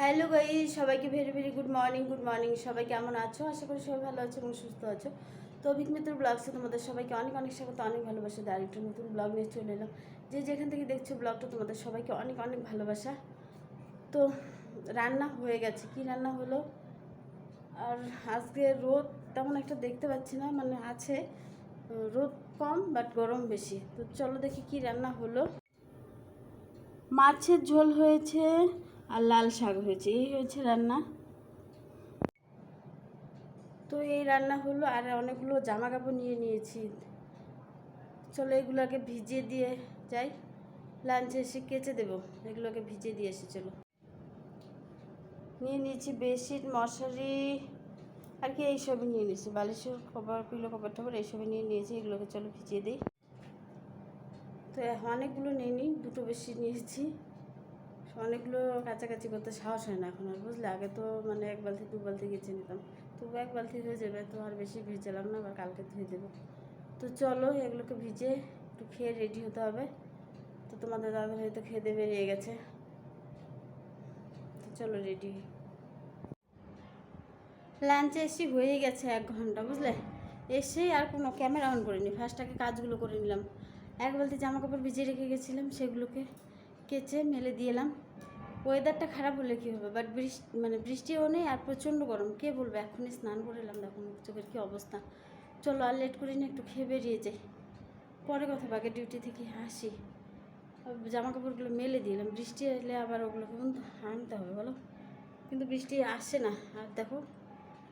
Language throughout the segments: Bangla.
হ্যালো গাই সবাইকে very very good morning good morning সবাই কেমন আছো? আশা করি সবাই ভালো আছো এবং সুস্থ আছো। তো অভিক মিত্র ব্লগসে তোমাদের সবাইকে অনেক অনেক স্বাগত, অনেক ভালোবাসা। দেয় আরেকটা নতুন ব্লগ নিয়ে চলে এলাম। যে যেখান থেকে দেখছ ব্লগটা তোমাদের সবাইকে অনেক অনেক ভালোবাসা। তো রান্না হয়ে গেছে। কি রান্না হলো? আর আজকে রোদ তেমন একটা দেখতে পাচ্ছি না। মানে আছে, রোদ কম বাট গরম বেশি। তো চলো দেখি কি রান্না হলো। মাছের ঝোল হয়েছে। আর লাল শাক হয়েছে, এই হয়েছে রান্না। তো এই রান্না হলো, আর অনেকগুলো জামা কাপড় নিয়ে নিয়েছি। চলো এগুলোকে ভিজিয়ে দিয়ে যাই। লাঞ্চে এসে কেচে দেবো, এগুলোকে ভিজিয়ে দিয়ে এসে চলো। নিয়ে নিয়েছি বেডশিট, মশারি, আর কি এইসবই নিয়ে নিয়েছি। বালিশের কভার পিলো কভার টভার এইসবই নিয়ে নিয়েছি, এগুলোকে চলো ভিজিয়ে দিই। তো অনেকগুলো নিয়ে নিই, দুটো বেশি নিয়েছি। অনেকগুলো কাছাকাছি করতে সাহস হয় না এখন আর, বুঝলে? আগে তো মানে এক বালতি, দু বালতি গেছে নিতাম। তবু এক বালতি হয়ে যাবে, তো আর বেশি ভিজালাম না, আবার কালকে ধুয়ে দেবো। তো চলো, এগুলোকে ভিজে একটু খেয়ে রেডি হতে হবে। তো তোমাদের দাদা হয়তো খেতে বেরিয়ে গেছে। তো চলো রেডি লাঞ্চে এসে হয়ে গেছে এক ঘণ্টা, বুঝলে? এসেই আর কোনো ক্যামেরা অন করিনি ফার্স্টটাকে কাজগুলো করে নিলাম। এক বালতি জামা কাপড় ভিজিয়ে রেখে গেছিলাম, সেগুলোকে কেচে মেলে দিয়েলাম ওয়েদারটা খারাপ হলে কী হবে? বাট বৃষ্টি মানে বৃষ্টিও নেই আর প্রচণ্ড গরম। কে বলবে? এখনই স্নান করে এলাম। দেখো মুখ চোখের কী অবস্থা। চলো আর লেট করি না একটু খেয়ে বেরিয়ে যাই। পরে কথা বাকি ডিউটি থেকে আসি। জামা কাপড়গুলো মেলে দিলাম বৃষ্টি এলে আবার ওগুলোকে কিন্তু আনতে হবে, বলো? কিন্তু বৃষ্টি আসে না। আর দেখো,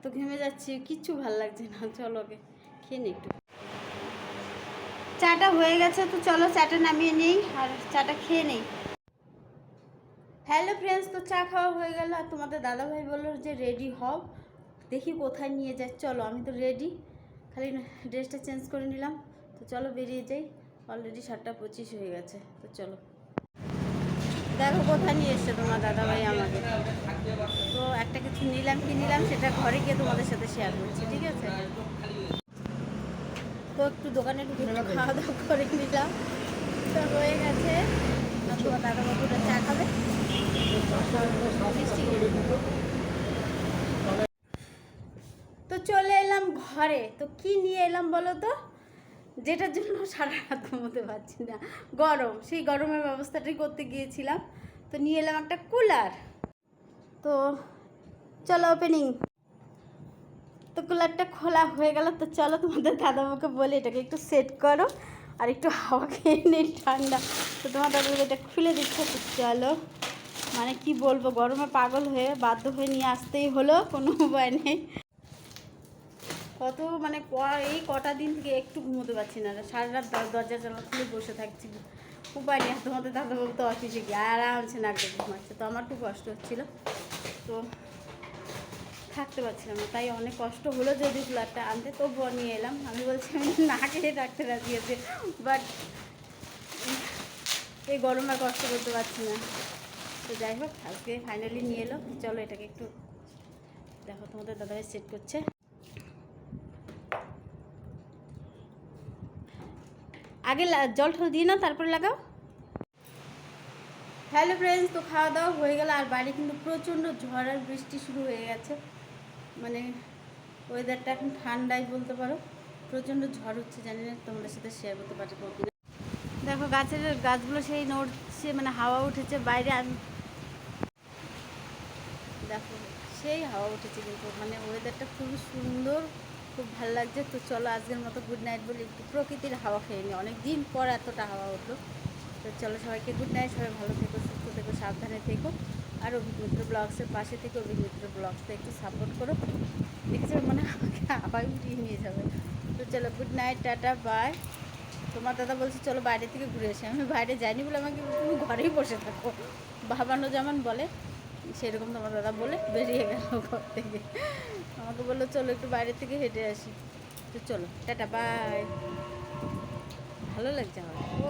তো ঘেমে যাচ্ছি, কিচ্ছু ভালো লাগছে না। চলো ওকে খেয়ে নিই একটু। চাটা হয়ে গেছে, তো চলো চাটা নামিয়ে নিই। আর চাটা খেয়ে নেই। হ্যালো ফ্রেন্ডস, তো চা খাওয়া হয়ে গেল আর তোমাদের দাদাভাই বলল যে রেডি হও। দেখি কোথায় নিয়ে যায়। চলো, আমি তো রেডি খালি ড্রেসটা চেঞ্জ করে নিলাম। তো চলো বেরিয়ে যাই। অলরেডি সাতটা পঁচিশ হয়ে গেছে। তো চলো। দেখো কোথায় নিয়ে এসছে তোমার দাদাভাই আমাকে। তো একটা কিছু নিলাম, কি নিলাম সেটা ঘরে গিয়ে তোমাদের সাথে শেয়ার করছি, ঠিক আছে? তো একটু দোকানে ঢুকে খাওয়া দাওয়া করে নিলাম। তো হয়ে গেছে। তোমার দাদা বাবুরা চা খাবে। তো চলে এলাম ঘরে। তো কি নিয়ে এলাম বলো তো? যেটার জন্য সারা রাত ঘুমোতে পারছি না। গরম, সেই গরমের ব্যবস্থাটাই করতে গিয়েছিলাম। তো নিয়ে এলাম একটা কুলার। তো চলো ওপেনিং তো কুলারটা খোলা হয়ে গেল। তো চলো তোমাদের দাদাবাবুকে বলে, এটাকে একটু সেট করো। আর একটু হাওয়া খেয়ে নেই ঠান্ডা। তো তোমার দাদাবাবু এটা খুলে দিচ্ছে। তো চলো। মানে কি বলব, গরমে পাগল হয়ে বাধ্য হয়ে নিয়ে আসতেই হলো, কোনো উপায় নেই। কত মানে এই কটা দিন থেকে একটু ঘুমোতে পারছি না সারা রাত দর- দরজা জানলা খুলে বসে থাকছি। উপায় নেই তোমাদের দাদাবাবু তো অফিসে গিয়ে আরামসে নাক ডেকে ঘুমাচ্ছে। তো আমার খুব কষ্ট হচ্ছিল। তো থাকতে পারছিলাম না। তাই অনেক কষ্ট হলো যদি কুলারটা আনতে, তবুও নিয়ে এলাম। আমি বলছি, আমি না খেয়ে থাকতে রাজি আছে। বাট এই গরমে কষ্ট করতে পারছি না। তো যাই হোক, আজকে ফাইনালি নিয়ে এলো। চলো এটাকে একটু দেখো তোমাদের দাদাভাই সেট করছে। আগে জল ঠল দিয়ে নাও, তারপরে লাগাও। হ্যালো ফ্রেন্ডস তো খাওয়া দাওয়া হয়ে গেল, আর বাড়ি কিন্তু প্রচণ্ড ঝড় আর বৃষ্টি শুরু হয়ে গেছে। মানে ওয়েদারটা এখন ঠান্ডাই বলতে পারো। প্রচণ্ড ঝড় হচ্ছে, জানি না তোমাদের সাথে শেয়ার করতে পারব দেখো গাছের গাছগুলো সেই নড়ছে মানে হাওয়া উঠেছে, বাইরে আমি দেখো, সেই হাওয়া উঠেছে কিন্তু। মানে ওয়েদারটা খুবই সুন্দর, খুব ভালো লাগছে। তো চলো আজকের মতো গুড নাইট বলে একটু প্রকৃতির হাওয়া খেয়ে নিই। অনেক দিন পর এতটা হাওয়া উঠল। তো চলো সবাইকে গুড নাইট সবাই ভালো থেকো, সুস্থ থেকো, সাবধানে থেকো। আর অভিমিত্র ব্লগসের পাশে থেকে অভিমিত্র ব্লগসটা একটু সাপোর্ট করো। দেখেছ? মানে আমাকে আবার উঠিয়ে নিয়ে যাবে। তো চলো গুড নাইট টাটা বাই তোমার দাদা বলছে, চলো বাইরে থেকে ঘুরে আসি। আমি বাইরে যাইনি বলে আমাকে তুমি ঘরেই বসে থাকো। ভাবানো যেমন বলে সেরকম তোমার দাদা বলে বেরিয়ে গেল ঘর থেকে। আমাকে বলল, চলো একটু বাইরে থেকে হেঁটে আসি। তো চলো, টাটা, বাই। ভালো লাগছে আমার। ও